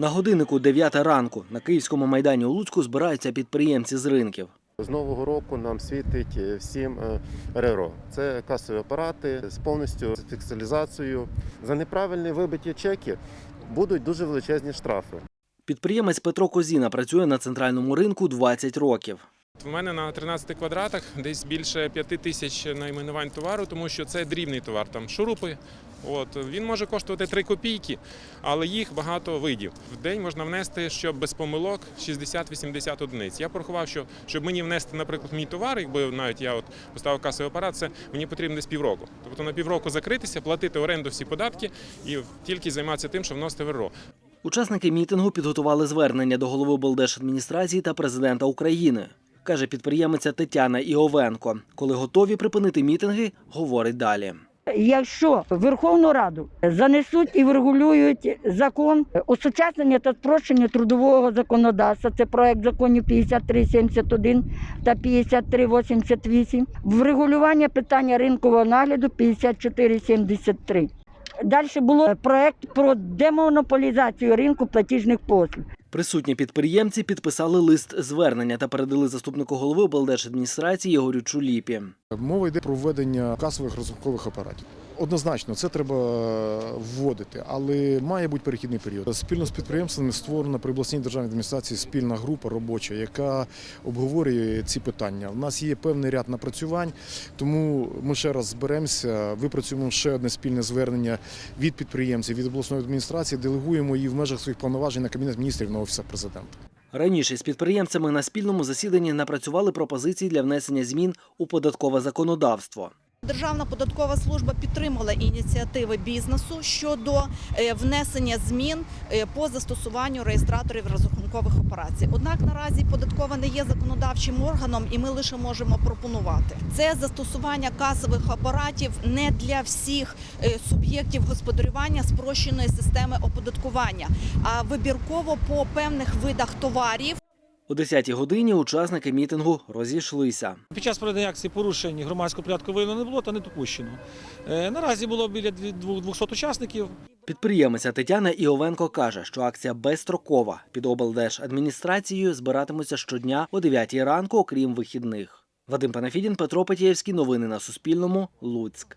На годиннику 9 ранку на київському майдані у Луцьку збираються підприємці з ринків. З нового року нам світить е, всім е, РРО. Це касові апарати з повністю фіксалізацією. За неправильні вибиті чеки будуть дуже величезні штрафи. Підприємець Петро Козіна працює на центральному ринку 20 років. У мене на 13 квадратах десь більше 5 тисяч найменувань товару, тому що це дрібний товар, там шурупи. От він може коштувати 3 копійки, але їх багато видів. В день можна внести, щоб без помилок 60-80 одиниць. Я порахував, що щоб мені внести, наприклад, мій товар, якби навіть я от поставив касовий апарат, це мені потрібно десь півроку. Тобто на півроку закритися, платити оренду всі податки і тільки займатися тим, що вносити в РРО. Учасники мітингу підготували звернення до голови облдержадміністрації та президента України. Каже підприємиця Тетяна Іовенко. Коли готові припинити мітинги, говорить далі. Якщо Верховну Раду занесуть і врегулюють закон осучаснення та спрощення трудового законодавства, це проект законів 5371 та 5388, врегулювання питання ринкового нагляду 5473. Далі було проект про демонополізацію ринку платіжних послуг. Присутні підприємці підписали лист звернення та передали заступнику голови облдержадміністрації Ігорю Чуліпі. Мова йде про введення касових розрахункових апаратів. Однозначно, це треба вводити, але має бути перехідний період. Спільно з підприємствами створена при обласній державній адміністрації спільна група робоча, яка обговорює ці питання. У нас є певний ряд напрацювань, тому ми ще раз зберемося, випрацюємо ще одне спільне звернення від підприємців, від обласної адміністрації, делегуємо її в межах своїх повноважень на кабінет міністрів на офісах президента. Раніше з підприємцями на спільному засіданні напрацювали пропозиції для внесення змін у податкове законодавство. Державна податкова служба підтримала ініціативи бізнесу щодо е, внесення змін е, по застосуванню реєстраторів розрахункових операцій. Однак наразі податкова не є законодавчим органом, і ми лише можемо пропонувати. Це застосування касових апаратів не для всіх е, суб'єктів господарювання спрощеної системи оподаткування, а вибірково по певних видах товарів. О 10-й годині учасники мітингу розійшлися. Під час проведення акції порушень громадського порядку виявлено не було та не допущено. Е, Наразі було біля дві- двох- 200 учасників. Підприємиця Тетяна Іовенко каже, що акція безстрокова. Під облдержадміністрацією збиратимуться щодня о 9 ранку, окрім вихідних. Вадим Панафідін, Петро Петєвський. Новини на Суспільному. Луцьк.